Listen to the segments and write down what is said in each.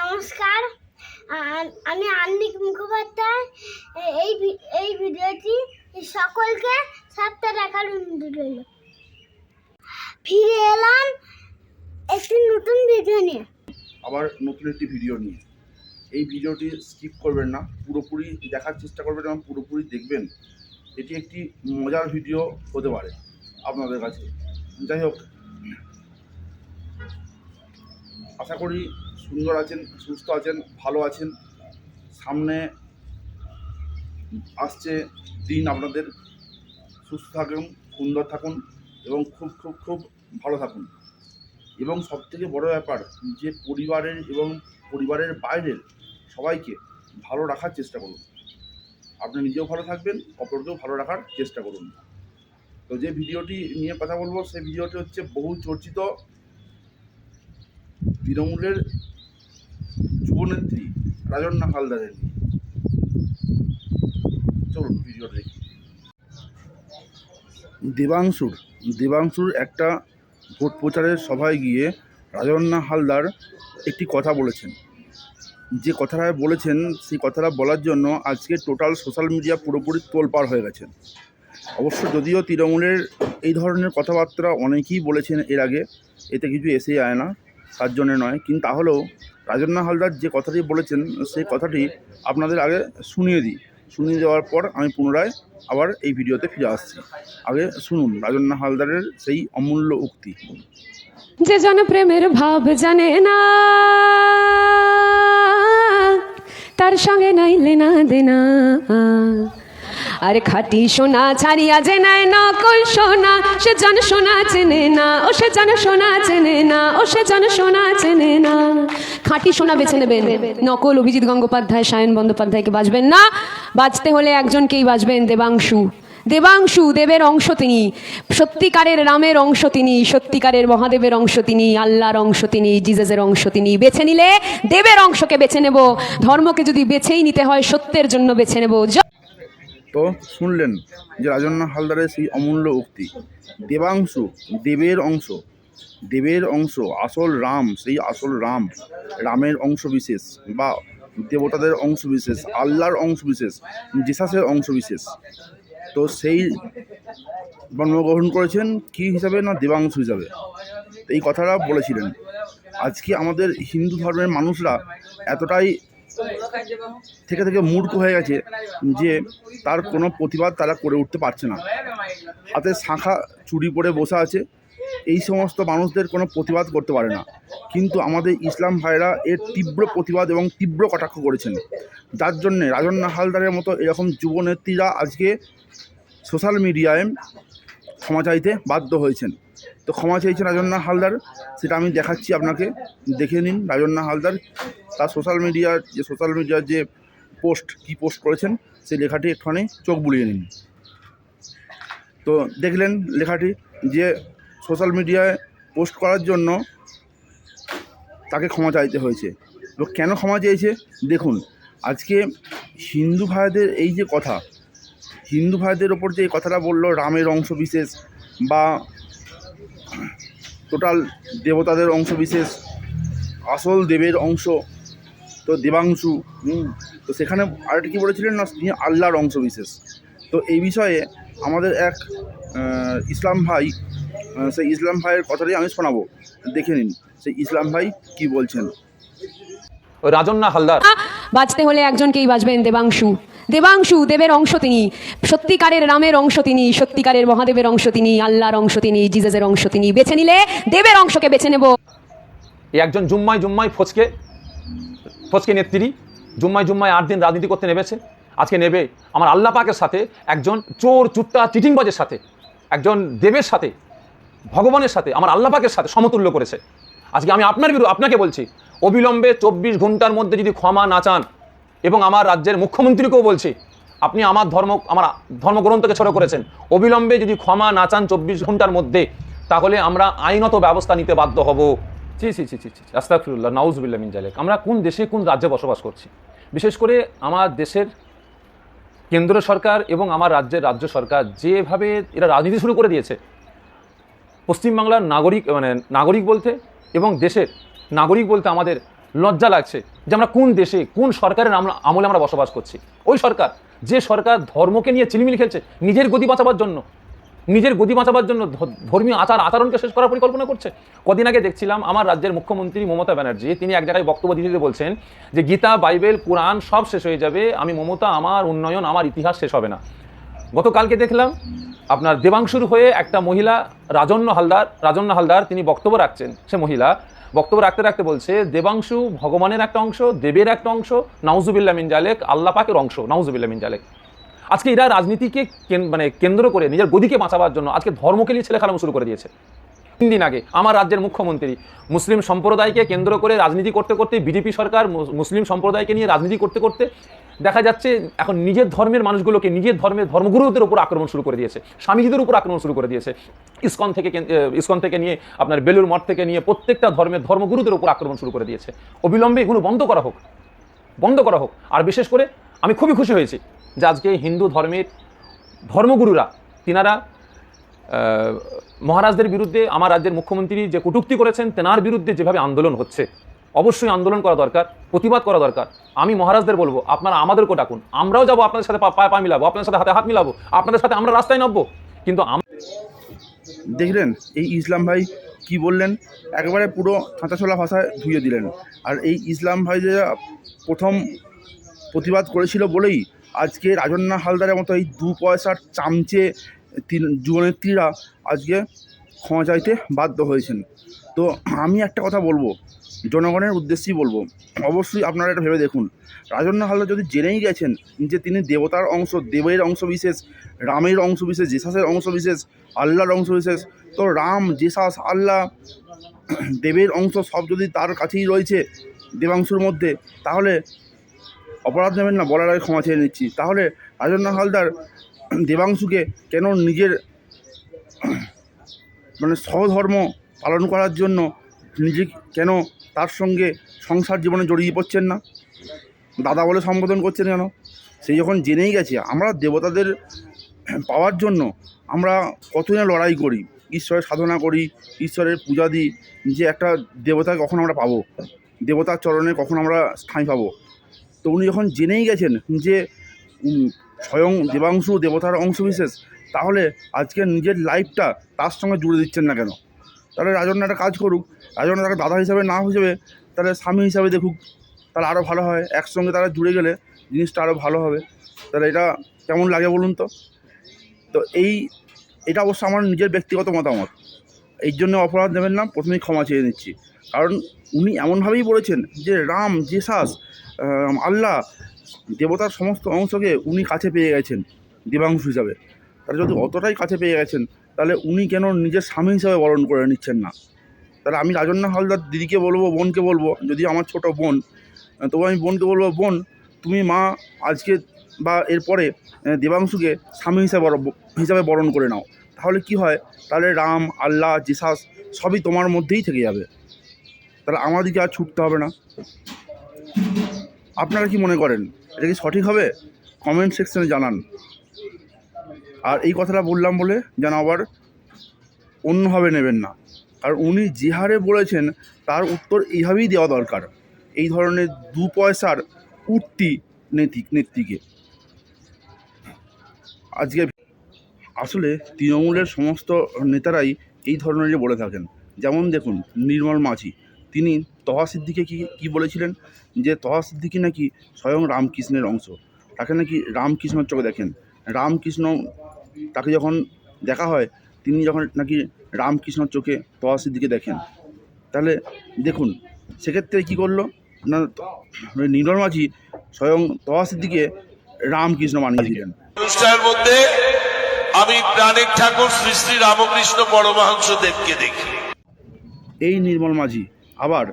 নমস্কার। আমি আন্নিক মুখোপাধ্যায়। এই এই ভিডিওটি সকলকে সাতটা দেখার অনুরোধ রইল। ফিরে এলাম একটি নতুন ভিডিও নিয়ে। আবার নতুন একটি ভিডিও নিয়ে। এই ভিডিওটি স্কিপ করবেন না। পুরোপুরি দেখার চেষ্টা করবেন এবং পুরোপুরি দেখবেন। এটি একটি মজার ভিডিও হতে পারে আপনাদের কাছে। যাই হোক, আশা করি সুন্দর আছেন, সুস্থ আছেন, ভালো আছেন। সামনে আসছে দিন আপনাদের। সুস্থ থাকুন, সুন্দর থাকুন এবং খুব খুব খুব ভালো থাকুন। এবং সবথেকে বড় ব্যাপার যে পরিবারের এবং পরিবারের বাইরের সবাইকে ভালো রাখার চেষ্টা করুন। আপনি নিজেও ভালো থাকবেন, অপরকেও ভালো রাখার চেষ্টা করুন। তো যে ভিডিওটি নিয়ে কথা বলব, সেই ভিডিওটি হচ্ছে বহু চর্চিত তৃণমূলের যুবনেত্রী রাজন্না হালদারের নিয়ে। চলুন ভিডিওটা দেখি। দেবাংশুর দেবাংশুর একটা ভোট প্রচারের সভায় গিয়ে রাজন্না হালদার একটি কথা বলেছেন। যে কথাটা বলেছেন, সেই কথাটা বলার জন্য আজকে টোটাল সোশ্যাল মিডিয়া পুরোপুরি তোলপাড় হয়ে গেছেন। অবশ্য যদিও তৃণমূলের এই ধরনের কথাবার্তা অনেকেই বলেছেন এর আগে, এতে কিছু এসে যায় না জন্য নয়। কিন্তু তাহলেও রাজন্না হালদার যে কথাটি বলেছেন, সেই কথাটি আপনাদের আগে শুনিয়ে দিই। শুনিয়ে দেওয়ার পর আমি পুনরায় আবার এই ভিডিওতে ফিরে আসছি। আগে শুনুন রাজন্না হালদারের সেই অমূল্য উক্তি। যে জন প্রেমের ভাব জানে না, তার সঙ্গে নাইলে না দেনা। আর খাটি সোনা ছাড়িয়া যে নাই নকল সোনা, সে জন সোনা চেনে না, ও সে জন সোনা চেনে না, ও সে জন সোনা চেনে না। খাঁটি সোনা বেছে নেবেন। নকল অভিজিৎ গঙ্গোপাধ্যায়, সায়ন বন্দ্যোপাধ্যায়কে বাজবেন না। বাজতে হলে একজনকেই বাজবেন দেবাংশু। দেবাংশু দেবের অংশ তিনি, সত্যিকারের রামের অংশ তিনি, সত্যিকারের মহাদেবের অংশ তিনি, আল্লাহর অংশ তিনি জিজাসের অংশ তিনি। বেছে নিলে দেবের অংশকে বেছে নেব। ধর্মকে যদি বেছেই নিতে হয়, সত্যের জন্য বেছে নেব। তো শুনলেন যে রাজন্না হালদারের সেই অমূল্য উক্তি। দেবাংশু, দেবের অংশ। দেবের অংশ আসল রাম, সেই আসল রাম। রামের অংশ বিশেষ বা দেবতাদের অংশ বিশেষ, আল্লাহর অংশ বিশেষ, জেসাসের অংশ বিশেষ। তো সেই জন্মগ্রহণ করেছেন কী হিসাবে না দেবাংশ হিসাবে? এই কথাটা বলেছিলেন। আজকে আমাদের হিন্দু ধর্মের মানুষরা এতটাই থেকে থেকে মূর্খ হয়ে গেছে যে তার কোনো প্রতিবাদ তারা করে উঠতে পারছে না। হাতে শাঁখা চুরি পরে বসে আছে। এই সমস্ত মানুষদের কোনো প্রতিবাদ করতে পারে না। কিন্তু আমাদের ইসলাম ভাইরা এর তীব্র প্রতিবাদ এবং তীব্র কটাক্ষ করেছেন। যার জন্যে রাজন্না হালদারের মতো এরকম যুবনেত্রীরা আজকে সোশ্যাল মিডিয়ায় ক্ষমা চাইতে বাধ্য হয়েছেন। তো ক্ষমা চাইছেন রাজন্না হালদার, সেটা আমি দেখাচ্ছি আপনাকে, দেখে নিন রাজন্না হালদার। তার সোশ্যাল মিডিয়ার যে সোশ্যাল মিডিয়ার যে পোস্ট কি পোস্ট করেছেন, সেই লেখাটি একটুখানি চোখ বুলিয়ে নিন। তো দেখলেন লেখাটি যে সোশ্যাল মিডিয়ায় পোস্ট করার জন্য তাকে ক্ষমা চাইতে হয়েছে। এবং কেন ক্ষমা চেয়েছে? দেখুন, আজকে হিন্দু ভাইদের এই যে কথা, হিন্দু ভাইদের ওপর যে কথাটা বলল রামের অংশ বিশেষ বা টোটাল দেবতাদের অংশ বিশেষ আসল দেবের অংশ তো দেবাংশু হুম, তো সেখানে আরেকটা কী বলেছিলেন না তিনি আল্লাহর অংশ বিশেষ। তো এই বিষয়ে আমাদের এক ইসলাম ভাই সেই ইসলাম ভাইয়ের কথাটাই আমি শোনাবো দেখে নিন সেই ইসলাম ভাই কি বলছেন। রাজন্না হালদার? বাঁচতে হলে একজনকেই বাঁচবেন দেবাংশু। দেবাংশু দেবের অংশ তিনি, সত্যিকারের রামের অংশ তিনি, সত্যিকারের মহাদেবের অংশ তিনি, আল্লাহর অংশ তিনি, জিজাসের অংশ তিনি। বেছে নিলে দেবের অংশকে বেছে নেব। একজন জুম্মাই জুম্মাই ফচকে ফচকে নেত্রী জুম্মাই জুম্মাই আট দিন রাজনীতি করতে নেমেছে। আজকে নেবে আমার আল্লাহ পাকের সাথে, একজন চোর, চুট্টা, চিটিংবাজের সাথে, একজন দেবের সাথে, ভগবানের সাথে, আমার আল্লাহ পাকের সাথে সমতুল্য করেছে। আজকে আমি আপনার বিরুদ্ধে, আপনাকে বলছি, অবিলম্বে চব্বিশ ঘণ্টার মধ্যে যদি ক্ষমা না চান এবং আমার রাজ্যের মুখ্যমন্ত্রীকেও বলছি, আপনি আমার ধর্ম, আমার ধর্মগ্রন্থকে ছোট করেছেন। অবিলম্বে যদি ক্ষমা না চান চব্বিশ ঘণ্টার মধ্যে, তাহলে আমরা আইনত ব্যবস্থা নিতে বাধ্য হব। জি জি জি জি জি আস্তাফিরুল্লাহ নাউজবিল্লা মিন জালেক। আমরা কোন দেশে, কোন রাজ্যে বসবাস করছি? বিশেষ করে আমার দেশের কেন্দ্র সরকার এবং আমার রাজ্যের রাজ্য সরকার যেভাবে এরা রাজনীতি শুরু করে দিয়েছে, পশ্চিমবাংলার নাগরিক মানে নাগরিক বলতে এবং দেশের নাগরিক বলতে আমাদের লজ্জা লাগছে যে আমরা কোন দেশে, কোন সরকারের আমলে আমরা বসবাস করছি। ওই সরকার, যে সরকার ধর্মকে নিয়ে চিলিমিলি খেলছে নিজের গদি বাঁচাবার জন্য, নিজের গদি বাঁচাবার জন্য ধর্মীয় আচার আচরণকে শেষ করার পরিকল্পনা করছে। কদিন আগে দেখছিলাম আমার রাজ্যের মুখ্যমন্ত্রী মমতা ব্যানার্জি, তিনি এক জায়গায় বক্তব্য দিতে বলছেন যে গীতা, বাইবেল, কোরআন সব শেষ হয়ে যাবে, আমি মমতা, আমার উন্নয়ন, আমার ইতিহাস শেষ হবে না। গতকালকে দেখলাম আপনার দেবাংশুর হয়ে একটা মহিলা রাজন্য হালদার রাজন্য হালদার তিনি বক্তব্য রাখছেন, সে মহিলা বক্তব্য রাখতে রাখতে বলছে, দেবাংশু ভগবানের একটা অংশ, দেবের একটা অংশ নাউজুবিল্লা মিন জালেক, আল্লাহ পাকের অংশ নাউজুবিল্লা মিন জালেক। আজকে এরা রাজনীতিকে মানে কেন্দ্র করে নিজের গদিকে বাঁচাবার জন্য আজকে ধর্মকে নিয়ে ছেলে খেলানো শুরু করে দিয়েছে। তিন দিন আগে আমার রাজ্যের মুখ্যমন্ত্রী মুসলিম সম্প্রদায়কে কেন্দ্র করে রাজনীতি করতে করতে বিজেপি সরকার মুস- মুসলিম সম্প্রদায়কে নিয়ে রাজনীতি করতে করতে দেখা যাচ্ছে এখন নিজের ধর্মের মানুষগুলোকে নিজের ধর্মের ধর্মগুরুদের উপর আক্রমণ শুরু করে দিয়েছে, স্বামীজিদের উপর আক্রমণ শুরু করে দিয়েছে। ইসকন থেকে ইসকন থেকে নিয়ে আপনার বেলুর মঠ থেকে নিয়ে প্রত্যেকটা ধর্মের ধর্মগুরুদের উপর আক্রমণ শুরু করে দিয়েছে। অবিলম্বে এগুলো বন্ধ করা হোক, বন্ধ করা হোক। আর বিশেষ করে আমি খুবই খুশি হয়েছি যে আজকে হিন্দু ধর্মের ধর্মগুরুরা, তিনারা মহারাজদের বিরুদ্ধে আমার রাজ্যের মুখ্যমন্ত্রী যে কটূক্তি করেছেন, তেনার বিরুদ্ধে যেভাবে আন্দোলন হচ্ছে অবশ্যই আন্দোলন করা দরকার, প্রতিবাদ করা দরকার। আমি মহারাজদের বলব, আপনারা আমাদেরকেও ডাকুন। আমরাও যাব, আপনাদের সাথে পা- পায়ে পা মিলাবো, আপনাদের সাথে হাতে হাত মিলাবো, আপনাদের সাথে আমরা রাস্তায় নামবো। কিন্তু দেখলেন, এই ইসলাম ভাই কি বললেন? একবারে পুরো ছাঁচাছোলা ভাষায় ধুয়ে দিলেন। আর এই ইসলাম ভাই যে প্রথম প্রতিবাদ করেছিল বলেই আজকে রাজন্না হালদারের মতো এই দু পয়সার চামচে তিন, যুবনেত্রীরা আজকে ক্ষমা চাইতে বাধ্য হয়েছেন। তো আমি একটা কথা বলব জনগণের উদ্দেশ্যেই বলব। অবশ্যই আপনারা এটা ভেবে দেখুন। রাজন্য হালদার যদি জেনেই গেছেন যে তিনি দেবতার অংশ, দেবের অংশবিশেষ রামের অংশবিশেষ জেসাসের অংশ বিশেষ, আল্লাহর অংশ বিশেষ, তো রাম জেসাস আল্লাহ, দেবের অংশ সব যদি তার কাছেই রয়েছে দেবাংশুর মধ্যে, তাহলে অপরাধ নেবেন না, বলার আগে ক্ষমা চেয়ে নিচ্ছি। তাহলে রাজন্না হালদার দেবাংশুকে কেন নিজের মানে সহধর্ম পালন করার জন্য নিজে কেন তার সঙ্গে সংসার জীবনে জড়িয়ে পড়ছেন না। দাদা বলে সম্বোধন করছেন কেন সেই যখন জেনেই গেছে, আমরা দেবতাদের পাওয়ার জন্য আমরা কতই না লড়াই করি। ঈশ্বরের সাধনা করি, ঈশ্বরের পূজা দিই, যে একটা দেবতাকে কখন আমরা পাবো? দেবতার চরণে কখন আমরা ঠাঁই পাবো? তো উনি যখন জেনেই গেছেন যে স্বয়ং দেবাংশু দেবতার অংশবিশেষ, তাহলে আজকে নিজের লাইফটা তার সঙ্গে জুড়ে দিচ্ছেন না কেন? তাহলে রাজন একটা কাজ করুক। রাজন তাকে দাদা হিসাবে না হিসেবে তাহলে স্বামী হিসাবে দেখুক। তাহলে আরও ভালো হয়। একসঙ্গে তারা জুড়ে গেলে জিনিসটা আরও ভালো হবে। তাহলে এটা কেমন লাগে বলুন তো? তো এই, এটা অবশ্য আমার নিজের ব্যক্তিগত মতামত। এই জন্য অপরাধ নেবেন না, প্রথমেই ক্ষমা চেয়ে নিচ্ছি। কারণ উনি এমনভাবেই বলেছেন যে রাম জেসাস আল্লাহ, দেবতার সমস্ত অংশকে উনি কাছে পেয়ে গেছেন, দেবাংশ হিসাবে। তারা যদি অতটাই কাছে পেয়ে গেছেন তাহলে উনি কেন নিজের স্বামী হিসাবে বরণ করে নিচ্ছেন না? তাহলে আমি রাজন্না হালদার দিদিকে বলব, বোনকে বলব, যদি আমার ছোট বোন তবু আমি বোনকে বলব, বোন, তুমি মা আজকে বা এরপরে দেবাংশুকে স্বামী হিসাবে হিসাবে বরণ করে নাও। তাহলে কি হয়? তাহলে রাম, আল্লাহ, জেসাস সবই তোমার মধ্যেই থেকে যাবে। তাহলে আমাদেরকে আর ছুটতে হবে না। আপনারা কি মনে করেন? এটা কি সঠিক হবে? কমেন্ট সেকশনে জানান। আর এই কথাটা বললাম বলে যেন আবার অন্যভাবে নেবেন না। আর উনি যে হারে বলেছেন, তার উত্তর এইভাবেই দেওয়া দরকার। এই ধরনের দু পয়সার উঠতি নেতি, নেত্রীকে। আজকে আসলে তৃণমূলের সমস্ত নেতারাই এই ধরনেরই বলে থাকেন। যেমন দেখুন, নির্মল মাঝি। তিনি তহা সিদ্দিকে কি, কী বলেছিলেন? যে তহা সিদ্দিকি নাকি স্বয়ং রামকৃষ্ণের অংশ। তাকে নাকি রামকৃষ্ণর চোখে দেখেন। রামকৃষ্ণ তাকে যখন দেখা হয় তিনি যখন নাকি রামকৃষ্ণর চোখে তহা দিকে দেখেন। তাহলে দেখুন সেক্ষেত্রে কী করল? না নির্মল মাঝি স্বয়ং তহা দিকে রামকৃষ্ণ বানিয়ে দিলেন অনুষ্ঠানের মধ্যে আমি প্রাণের ঠাকুর শ্রী শ্রী রামকৃষ্ণ পরমহংস দেবকে দেখি। এই নির্মল মাঝি আবার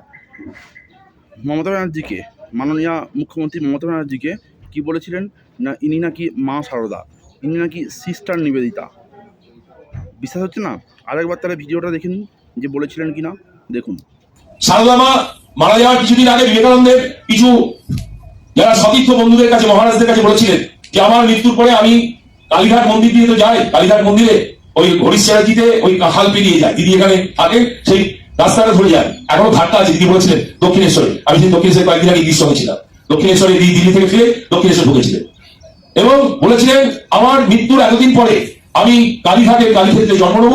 মমতা ব্যানার্জিকে মাননীয় মুখ্যমন্ত্রী মমতা ব্যানার্জিকে কি বলেছিলেন? না ইনি নাকি মা সারদা। ইনি নাকি সিস্টার নিবেদিতা। বিশ্বাস হচ্ছে না? আরেকবার তাহলে ভিডিওটা দেখেন যে বলেছিলেন কি না দেখুন। সারদামা মারা যাওয়ার কিছুদিন আগে বিবেকানন্দের কিছু যারা সতীর্থ বন্ধুদের কাছে, মহারাজদের কাছে বলেছিলেন যে, আমার মৃত্যুর পরে আমি কালীঘাট মন্দির দিয়ে তো যাই। কালীঘাট মন্দিরে ওই হরিশ চ্যাটার্জিতে ওই কাঁঠাল পেরিয়ে যায়। দিদি এখানে থাকে, সেই রাস্তাটা ধরে যায়। এখনও ঘাটটা আছে, দিদি বলেছিলেন দক্ষিণেশ্বরে। আমি সেই দক্ষিণেশ্বরে কয়েকদিন আগে দিদির সঙ্গে ছিলাম। দক্ষিণেশ্বরে দিদি দিল্লি থেকে ফিরে দক্ষিণেশ্বর ঢুকেছিলেন। এবং বলেছিলেন, আমার মৃত্যুর এতদিন পরে আমি কালীঘাটের কালীক্ষেত্রে জন্ম নেব,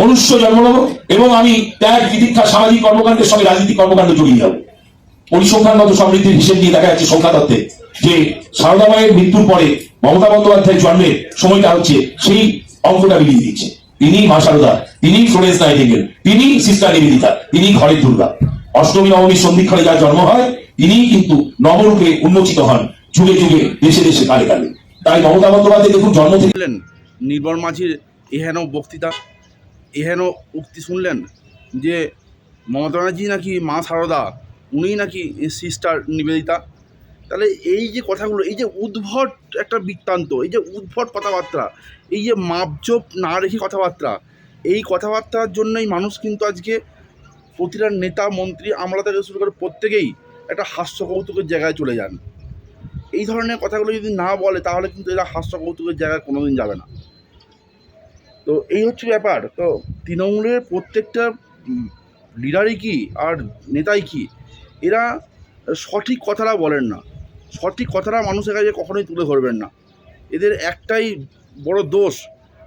মনুষ্য জন্ম নেব, এবং আমি ত্যাগ, তিতিক্ষা, সামাজিক কর্মকাণ্ডের সঙ্গে রাজনৈতিক কর্মকাণ্ড জড়িয়ে যাব। পরিসংখ্যানগত সমৃদ্ধির হিসেব দিয়ে দেখা যাচ্ছে সংখ্যা তত্ত্বে যে সারদা মায়ের মৃত্যুর পরে মমতা বন্দ্যোপাধ্যায়ের জন্মের সময়টা হচ্ছে সেই অঙ্কটা মিলিয়ে দিচ্ছে। তিনি মা সারদা, তিনি ফ্লোরেন্স নাইটিঙ্গেল, তিনি সিস্টার নিবেদিতা, তিনি ঘরের দুর্গা। অষ্টমী নবমীর সন্ধিক্ষণে যার জন্ম হয়, তিনি কিন্তু নবরূপে উন্মোচিত হন, যুগে যুগে, দেশে দেশে কালে কালে। তাই মমতা বন্দ্যোপাধ্যায় দেখুন জন্ম শুনলেন নির্মল মাঝির এহেন বক্তৃতা, এহেন উক্তি শুনলেন যে মমতা ব্যানার্জি নাকি মা সারদা, উনিই নাকি সিস্টার নিবেদিতা? তাহলে এই যে কথাগুলো, এই যে উদ্ভট একটা বৃত্তান্ত, এই যে উদ্ভট কথাবার্তা, এই যে মাপজোপ না রেখে কথাবার্তা, এই কথাবার্তার জন্যই মানুষ কিন্তু আজকে প্রতিটা নেতা, মন্ত্রী আমলা থেকে শুরু করে প্রত্যেকেই একটা হাস্য কৌতুকের জায়গায় চলে যান। এই ধরনের কথাগুলো যদি না বলে, তাহলে কিন্তু এরা হাস্য কৌতুকের জায়গায় কোনোদিন যাবে না। তো এই হচ্ছে ব্যাপার। তো তৃণমূলের প্রত্যেকটা লিডারই কি আর নেতাই কি, এরা সঠিক কথাটা বলেন না। সঠিক কথাটা মানুষের কাছে কখনোই তুলে ধরবেন না। এদের একটাই বড় দোষ,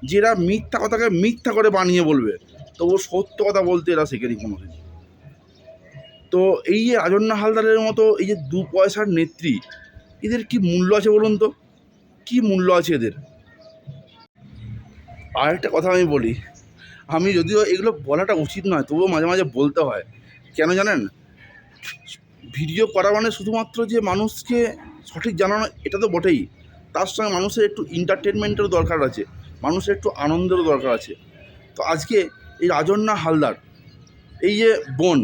যে এরা মিথ্যা কথাকে মিথ্যা করে বানিয়ে বলবে। তবু সত্য কথা বলতে এরা শেখেনি কোনোদিন। তো এই যে রাজন্না হালদারের মতো এই যে দু পয়সার নেত্রী এদের কি মূল্য আছে বলুন তো? কি মূল্য আছে এদের? আরেকটা কথা আমি বলি, আমি যদিও এগুলো বলাটা উচিত নয়, তবুও মাঝে মাঝে বলতে হয়। কেন জানেন? ভিডিও করা মানে শুধুমাত্র যে মানুষকে সঠিক জানানো, এটা তো বটেই। তার সঙ্গে মানুষের একটু এন্টারটেনমেন্টেরও দরকার আছে, মানুষের একটু আনন্দেরও দরকার আছে। তো আজকে এই রাজন্না হালদার, এই যে বোন,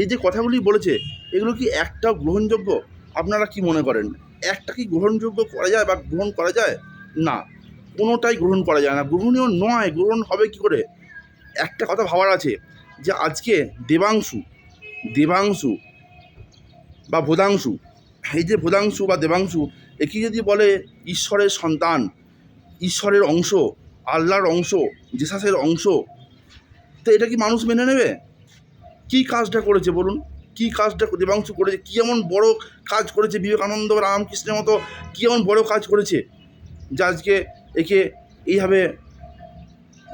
এই যে কথাগুলি বলেছে, এগুলো কি একটা গ্রহণযোগ্য? আপনারা কি মনে করেন? একটা কি গ্রহণযোগ্য করা যায় বা গ্রহণ করা যায়? না, কোনোটাই গ্রহণ করা যায় না। গ্রহণীয় নয়, গ্রহণ হবে কি করে? একটা কথা ভাবার আছে যে আজকে দেবাংশু দেবাংশু বা ভোদাংশু, এই যে ভোদাংশু বা দেবাংশু, একে যদি বলে ঈশ্বরের সন্তান, ঈশ্বরের অংশ, আল্লাহর অংশ, জেসাসের অংশ, তো এটা কি মানুষ মেনে নেবে? কী কাজটা করেছে বলুন? কী কাজটা দেবাংশু করেছে, কী এমন বড় কাজ করেছে বিবেকানন্দ রামকৃষ্ণের মতো, কী এমন বড় কাজ করেছে যা আজকে একে এইভাবে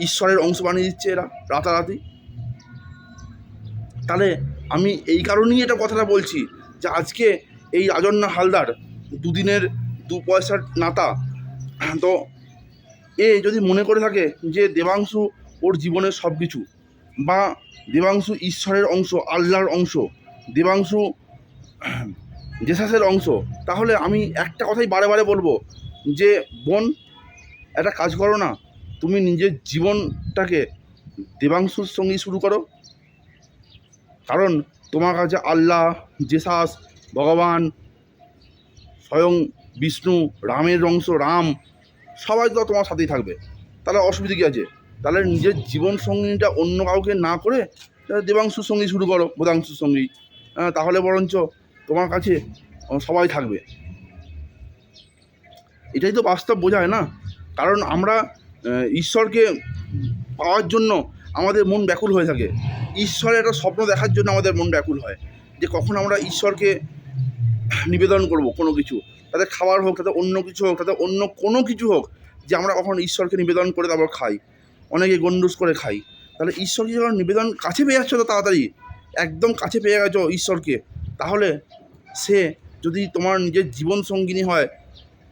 ঈশ্বরের অংশ বানিয়ে দিচ্ছে এরা রাতারাতি? তাহলে আমি এই কারণেই এটা কথাটা বলছি যে আজকে এই রাজন্না হালদার দুদিনের দু পয়সার নাতা তো এ যদি মনে করে থাকে যে দেবাংশু ওর জীবনের সব কিছু বা দেবাংশু ঈশ্বরের অংশ, আল্লাহর অংশ দেবাংশু জেসাসের অংশ, তাহলে আমি একটা কথাই বারে বারে বলব যে, বোন, একটা কাজ করো না, তুমি নিজের জীবনটাকে দেবাংশুর সঙ্গেই শুরু করো। কারণ তোমার কাছে আল্লাহ, জেসাস, ভগবান, স্বয়ং বিষ্ণু, রামের অংশ, রাম, সবাই তো তোমার সাথেই থাকবে। তাহলে অসুবিধা কী আছে? তাহলে নিজের জীবন সঙ্গীটা অন্য কাউকে না করে দেবাংশুর সঙ্গেই শুরু করো, বোধাংশুর সঙ্গেই। তাহলে বরঞ্চ তোমার কাছে সবাই থাকবে। এটাই তো বাস্তব বোঝায় না? কারণ আমরা ঈশ্বরকে পাওয়ার জন্য আমাদের মন ব্যাকুল হয়ে থাকে। ঈশ্বরের একটা স্বপ্ন দেখার জন্য আমাদের মন ব্যাকুল হয়। যে কখন আমরা ঈশ্বরকে নিবেদন করব কোনো কিছু। তাতে খাবার হোক, তাতে অন্য কিছু হোক, তাতে অন্য কোনো কিছু হোক, যে আমরা কখন ঈশ্বরকে নিবেদন করে তারপর খাই। অনেকে গন্ডুস করে খাই। তাহলে ঈশ্বরকে যখন নিবেদন কাছে পেয়ে যাচ্ছ তো তাড়াতাড়ি? একদম কাছে পেয়ে গেছো ঈশ্বরকে, তাহলে সে যদি তোমার নিজের জীবন সঙ্গিনী হয়,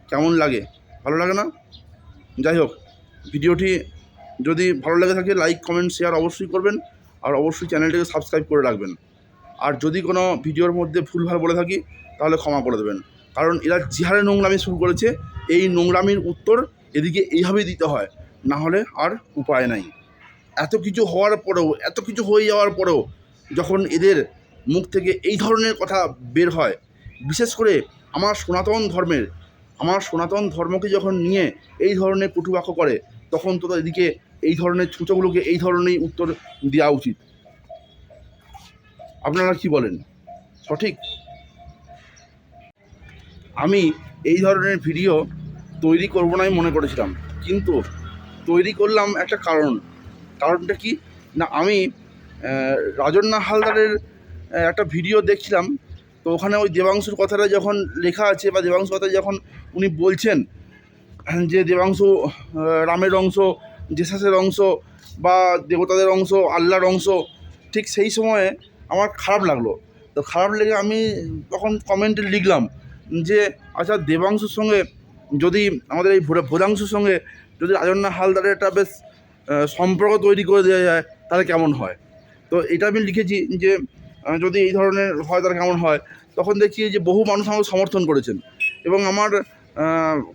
কেমন লাগে? ভালো লাগে না? যাই হোক, ভিডিওটি যদি ভালো লেগে থাকে লাইক কমেন্ট শেয়ার অবশ্যই করবেন আর অবশ্যই চ্যানেলটিকে সাবস্ক্রাইব করে রাখবেন। আর যদি কোনো ভিডিওর মধ্যে ভুলভাল বলে থাকি, তাহলে ক্ষমা করে দেবেন। কারণ এরা জিহারে নোংরামি শুরু করেছে, এই নোংরামির উত্তর এদিকে এইভাবেই দিতে হয়, না হলে আর উপায় নাই। এত কিছু হওয়ার পরেও, এত কিছু হয়ে যাওয়ার পরেও যখন এদের মুখ থেকে এই ধরনের কথা বের হয়, বিশেষ করে আমার সনাতন ধর্মের, আমার সনাতন ধর্মকে যখন নিয়ে এই ধরনের কটুবাক্য করে, তখন তো এদিকে এই ধরনের ছুঁচোগুলোকে এই ধরনেরই উত্তর দেওয়া উচিত। আপনারা কি বলেন? সঠিক? আমি এই ধরনের ভিডিও তৈরি করব নাই মনে করেছিলাম। কিন্তু তৈরি করলাম একটা কারণ। কারণটা কি? না, আমি রাজন্না হালদারের একটা ভিডিও দেখছিলাম। তো ওখানে ওই দেবাংশুর কথাটা যখন লেখা আছে বা দেবাংশুর কথা যখন উনি বলছেন যে দেবাংশু রামের অংশ, জেসাসের অংশ বা দেবতাদের অংশ, আল্লাহর অংশ, ঠিক সেই সময়ে আমার খারাপ লাগল। তো খারাপ লেগে আমি তখন কমেন্টে লিখলাম যে আচ্ছা দেবাংশুর সঙ্গে যদি আমাদের এই ভোজাংশুর সঙ্গে যদি রাজন্না হালদারের একটা বেশ সম্পর্ক তৈরি করে দেওয়া যায়, তাহলে কেমন হয়? তো এটা আমি লিখেছি যে যদি এই ধরনের হয় তাহলে কেমন হয়? তখন দেখছি যে বহু মানুষ আমাকে সমর্থন করেছেন। এবং আমার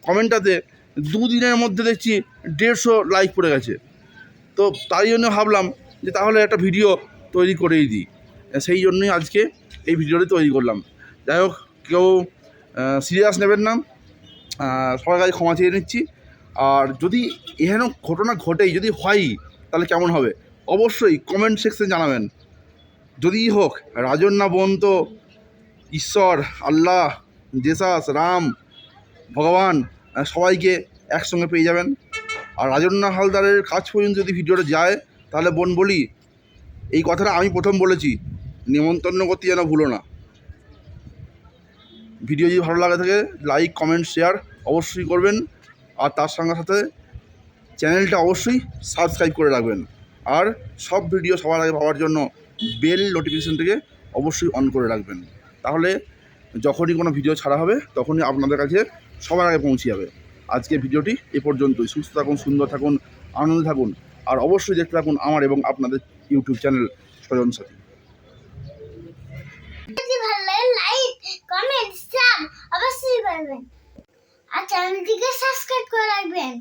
কমেন্টটাতে দুদিনের মধ্যে দেখছি দেড়শো লাইক পড়ে গেছে। তো তাই জন্য ভাবলাম যে তাহলে একটা ভিডিও তৈরি করেই দিই। সেই জন্যই আজকে এই ভিডিওটি তৈরি করলাম। যাই হোক, কেউ সিরিয়াস নেবেন না। সবার কাছে ক্ষমা চেয়ে নিচ্ছি। আর যদি এহেন ঘটনা ঘটেই, যদি হয় তাহলে কেমন হবে? অবশ্যই কমেন্ট সেকশনে জানাবেন। যদি হোক রাজন না বন্ত, ঈশ্বর, আল্লাহ জেসাস রাম, ভগবান সবাইকে একসঙ্গে পেয়ে যাবেন। আর রাজন্না হালদারের কাজ পর্যন্ত যদি ভিডিওটা যায়, তাহলে বোন বলি, এই কথাটা আমি প্রথম বলেছি, নিমন্ত্রণ করতে যেন ভুলো না। ভিডিও যদি ভালো লাগে থাকে লাইক কমেন্ট শেয়ার অবশ্যই করবেন। আর তার সঙ্গে সাথে চ্যানেলটা অবশ্যই সাবস্ক্রাইব করে রাখবেন। আর সব ভিডিও সবার আগে পাওয়ার জন্য বেল নোটিফিকেশনটিকে অবশ্যই অন করে রাখবেন। তাহলে যখনই কোনো ভিডিও ছাড়া হবে, তখনই আপনাদের কাছে সবার আগে পৌঁছে যাবে। আজকে ভিডিওটি এ পর্যন্তই। সুস্থ থাকুন, সুন্দর থাকুন, আনন্দে থাকুন, আর অবশ্যই দেখতে থাকুন আমার এবং আপনাদের ইউটিউব চ্যানেল স্বজন সাথী। আর চ্যানেলটিকে সাবস্ক্রাইব করে রাখবেন।